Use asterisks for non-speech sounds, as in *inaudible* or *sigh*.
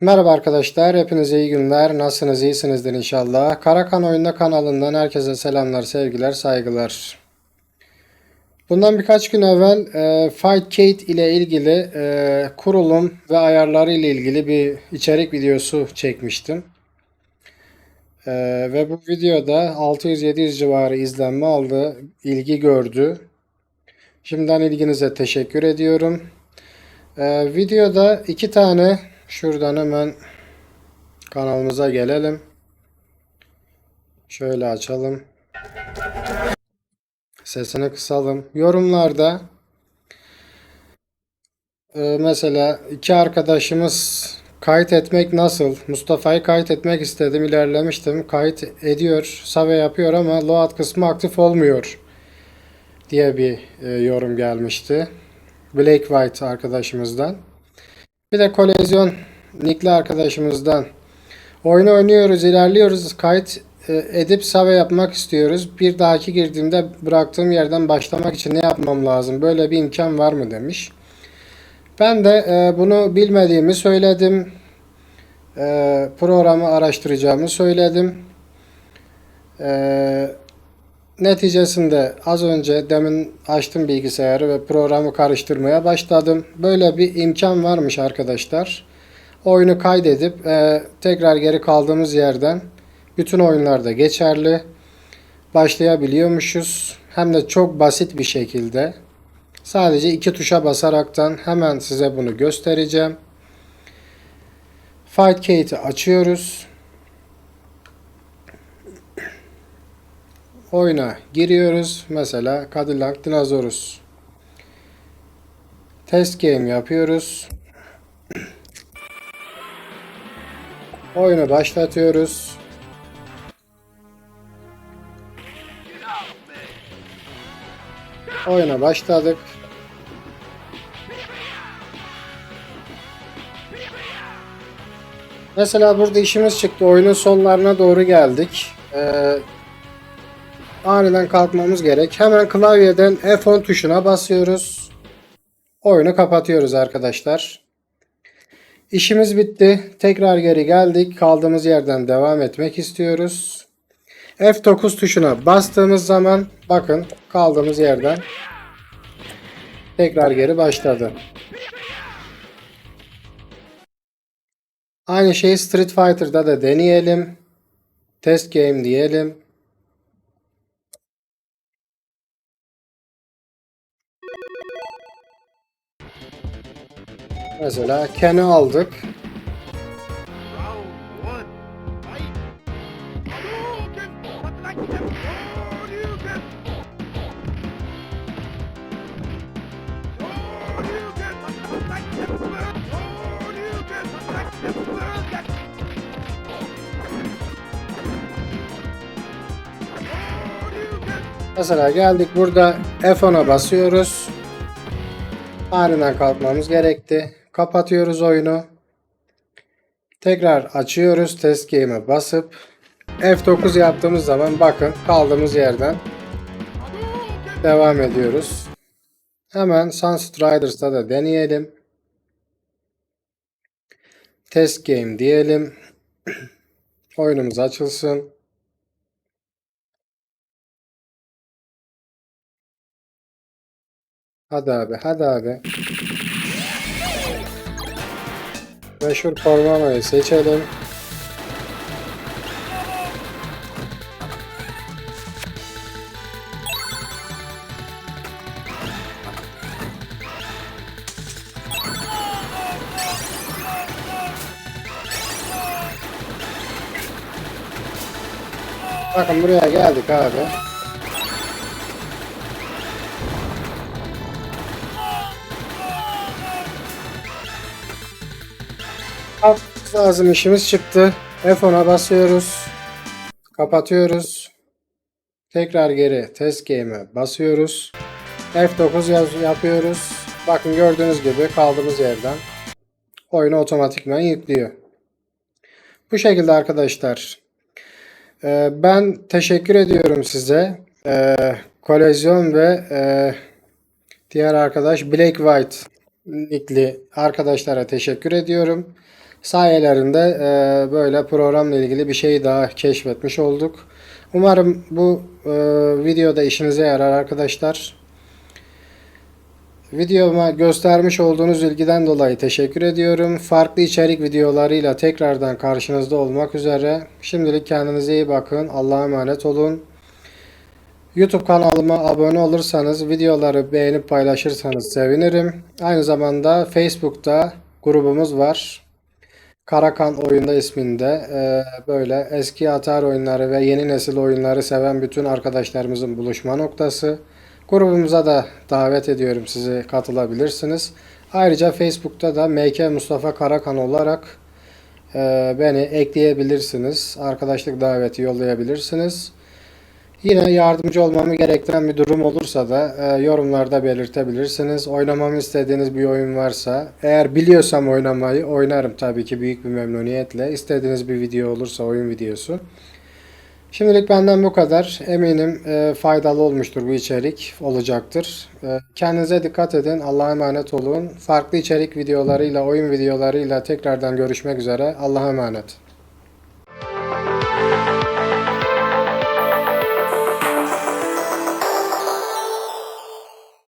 Merhaba arkadaşlar, hepinize iyi günler. Nasılsınız, iyisinizdir inşallah. Karakan Oyunda kanalından herkese selamlar, sevgiler, saygılar. Bundan birkaç gün evvel e, Fightcade ile ilgili e, kurulum ve ayarları ile ilgili bir içerik videosu çekmiştim. E, ve bu videoda 600-700 civarı izlenme aldı, ilgi gördü. Şimdiden ilginize teşekkür ediyorum. E, videoda iki tane Şuradan hemen kanalımıza gelelim. Şöyle açalım. Sesini kısalım. Yorumlarda e, mesela iki arkadaşımız kayıt etmek nasıl? Mustafa'yı kayıt etmek istedim, ilerlemiştim. Kayıt ediyor, save yapıyor ama load kısmı aktif olmuyor diye bir e, yorum gelmişti. Black White arkadaşımızdan. Bir de kolezyon nickli arkadaşımızdan oyunu oynuyoruz, ilerliyoruz. Kayıt e, edip save yapmak istiyoruz. Bir dahaki girdiğimde bıraktığım yerden başlamak için ne yapmam lazım? Böyle bir imkan var mı demiş. Ben de e, bunu bilmediğimi söyledim. E, programı araştıracağımı söyledim. E, Neticesinde az önce demin açtım bilgisayarı ve programı karıştırmaya başladım. Böyle bir imkan varmış arkadaşlar. Oyunu kaydedip e, tekrar geri kaldığımız yerden bütün oyunlarda geçerli başlayabiliyormuşuz. Hem de çok basit bir şekilde. Sadece iki tuşa basaraktan hemen size bunu göstereceğim. Fightcade'i açıyoruz. oyuna giriyoruz. Mesela Cadillac Dinosaurus. Test game yapıyoruz. Oyunu başlatıyoruz. Oyuna başladık. Mesela burada işimiz çıktı. Oyunun sonlarına doğru geldik. Ee, aniden kalkmamız gerek. Hemen klavyeden F10 tuşuna basıyoruz. Oyunu kapatıyoruz arkadaşlar. İşimiz bitti. Tekrar geri geldik. Kaldığımız yerden devam etmek istiyoruz. F9 tuşuna bastığımız zaman bakın kaldığımız yerden tekrar geri başladı. Aynı şeyi Street Fighter'da da deneyelim. Test game diyelim. Mesela Ken'i aldık. Mesela geldik burada F10'a basıyoruz. Aniden kalkmamız gerekti. Kapatıyoruz oyunu. Tekrar açıyoruz. Test game'e basıp F9 yaptığımız zaman bakın kaldığımız yerden devam ediyoruz. Hemen Sunset Riders'ta da deneyelim. Test game diyelim. *clears throat* Oyunumuz açılsın. Hadi abi, hadi abi. Meşhur Pormano'yu seçelim. Bakın buraya geldik abi. Yapmamız lazım işimiz çıktı. F10'a basıyoruz. Kapatıyoruz. Tekrar geri test game'e basıyoruz. F9 yaz- yapıyoruz. Bakın gördüğünüz gibi kaldığımız yerden oyunu otomatikman yüklüyor. Bu şekilde arkadaşlar. Ee, Ben teşekkür ediyorum size. e, Kolezyon ve e, diğer arkadaş Black White nickli arkadaşlara teşekkür ediyorum. Sayelerinde e, böyle programla ilgili bir şey daha keşfetmiş olduk. Umarım bu e, videoda işinize yarar arkadaşlar. Videoma göstermiş olduğunuz ilgiden dolayı teşekkür ediyorum. Farklı içerik videolarıyla tekrardan karşınızda olmak üzere. Şimdilik kendinize iyi bakın. Allah'a emanet olun. YouTube kanalıma abone olursanız, videoları beğenip paylaşırsanız sevinirim. Aynı zamanda Facebook'ta grubumuz var. Karakan Oyunda isminde Ee, böyle eski atar oyunları ve yeni nesil oyunları seven bütün arkadaşlarımızın buluşma noktası. Grubumuza da davet ediyorum sizi katılabilirsiniz. Ayrıca Facebook'ta da MK Mustafa Karakan olarak e, beni ekleyebilirsiniz. Arkadaşlık daveti yollayabilirsiniz. Yine yardımcı olmamı gerektiren bir durum olursa da e, yorumlarda belirtebilirsiniz. Oynamamı istediğiniz bir oyun varsa, eğer biliyorsam oynamayı oynarım tabii ki büyük bir memnuniyetle. İstediğiniz bir video olursa oyun videosu. Şimdilik benden bu kadar. Eminim e, faydalı olmuştur bu içerik, olacaktır. E, kendinize dikkat edin, Allah'a emanet olun. Farklı içerik videolarıyla, oyun videolarıyla tekrardan görüşmek üzere. Allah'a emanet.